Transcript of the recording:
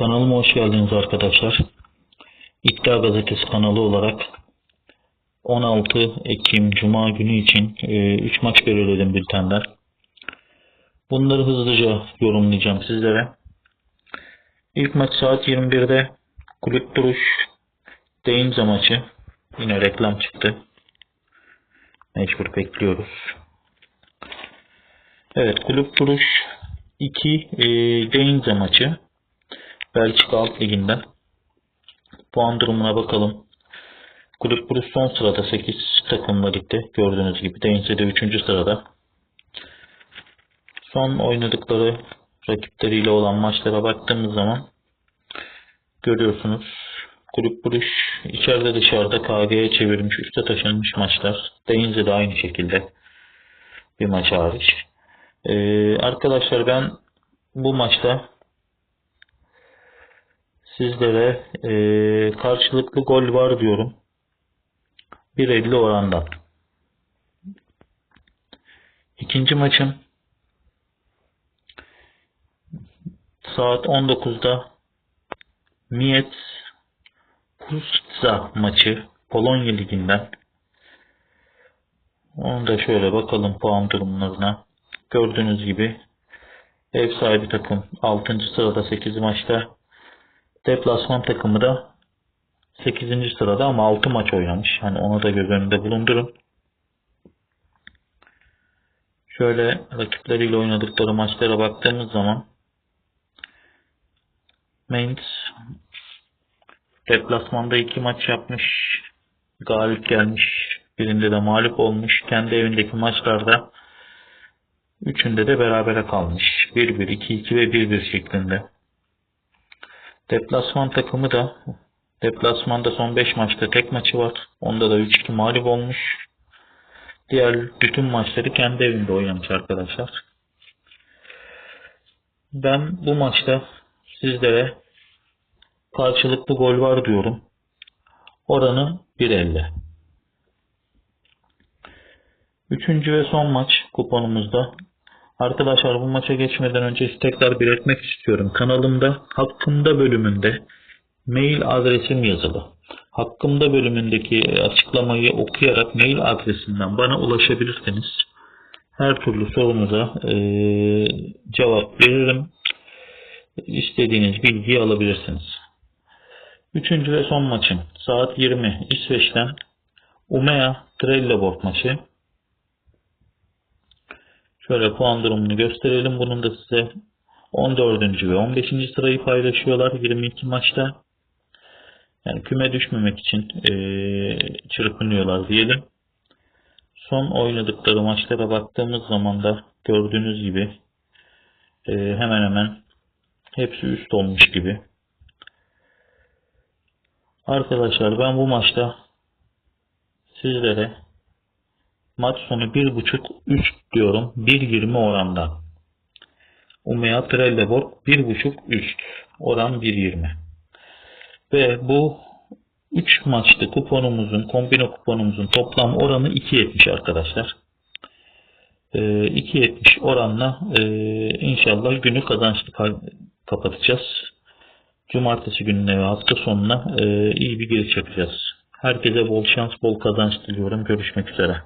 Kanalıma hoş geldiniz arkadaşlar. İddia Gazetesi kanalı olarak 16 Ekim Cuma günü için 3 maç belirledim bültenden. Bunları hızlıca yorumlayacağım sizlere. İlk maç saat 21'de Kulüp Duruş Deyince maçı. Yine reklam çıktı. Mecbur bekliyoruz. Evet Kulüp Duruş 2 e, Deyince maçı. Belçika Alt Ligi'nden. Puan durumuna bakalım. Kulüp Brugge son sırada 8 takımla ligde. Gördüğünüz gibi. Deyince de 3. sırada. Son oynadıkları rakipleriyle olan maçlara baktığımız zaman görüyorsunuz. Kulüp Brugge içeride dışarıda KG'ye çevirmiş, üste taşınmış maçlar. Deyince de aynı şekilde bir maç hariç. Ee, arkadaşlar ben bu maçta sizlere e, karşılıklı gol var diyorum. 1.50 orandan. İkinci maçım saat 19'da Miet Puszcza maçı Polonya Ligi'nden. Onu da şöyle bakalım puan durumlarına. Gördüğünüz gibi ev sahibi takım 6. sırada 8 maçta Deplasman takımı da 8. sırada ama 6 maç oynamış. Hani onu da göz önünde bulundurun. Şöyle rakipleriyle oynadıkları maçlara baktığımız zaman Mainz deplasmanda 2 maç yapmış. Galip gelmiş. Birinde de mağlup olmuş. Kendi evindeki maçlarda üçünde de berabere kalmış. 1-1, 2-2 ve 1-1 şeklinde. Deplasman takımı da deplasmanda son 5 maçta tek maçı var. Onda da 3-2 mağlup olmuş. Diğer bütün maçları kendi evinde oynamış arkadaşlar. Ben bu maçta sizlere karşılıklı gol var diyorum. Oranı 1.50. Üçüncü ve son maç kuponumuzda Arkadaşlar bu maça geçmeden önce tekrar belirtmek istiyorum. Kanalımda hakkımda bölümünde mail adresim yazılı. Hakkımda bölümündeki açıklamayı okuyarak mail adresinden bana ulaşabilirsiniz. Her türlü sorunuza e, cevap veririm. İstediğiniz bilgiyi alabilirsiniz. Üçüncü ve son maçım saat 20 İsveç'ten Umea Trelleborg maçı. Şöyle puan durumunu gösterelim. Bunun da size 14. ve 15. sırayı paylaşıyorlar 22 maçta. Yani küme düşmemek için e, çırpınıyorlar diyelim. Son oynadıkları maçlara baktığımız zaman da gördüğünüz gibi e, hemen hemen hepsi üst olmuş gibi. Arkadaşlar ben bu maçta sizlere Maç sonu 1.5 3 diyorum. 1.20 oranda. Umea Trelleborg 1.5 üst. Oran 1.20. Ve bu 3 maçlı kuponumuzun, kombino kuponumuzun toplam oranı 2.70 arkadaşlar. Ee, 2.70 oranla e, inşallah günü kazançlı kapatacağız. Cumartesi gününe ve hafta sonuna e, iyi bir giriş yapacağız. Herkese bol şans, bol kazanç diliyorum. Görüşmek üzere.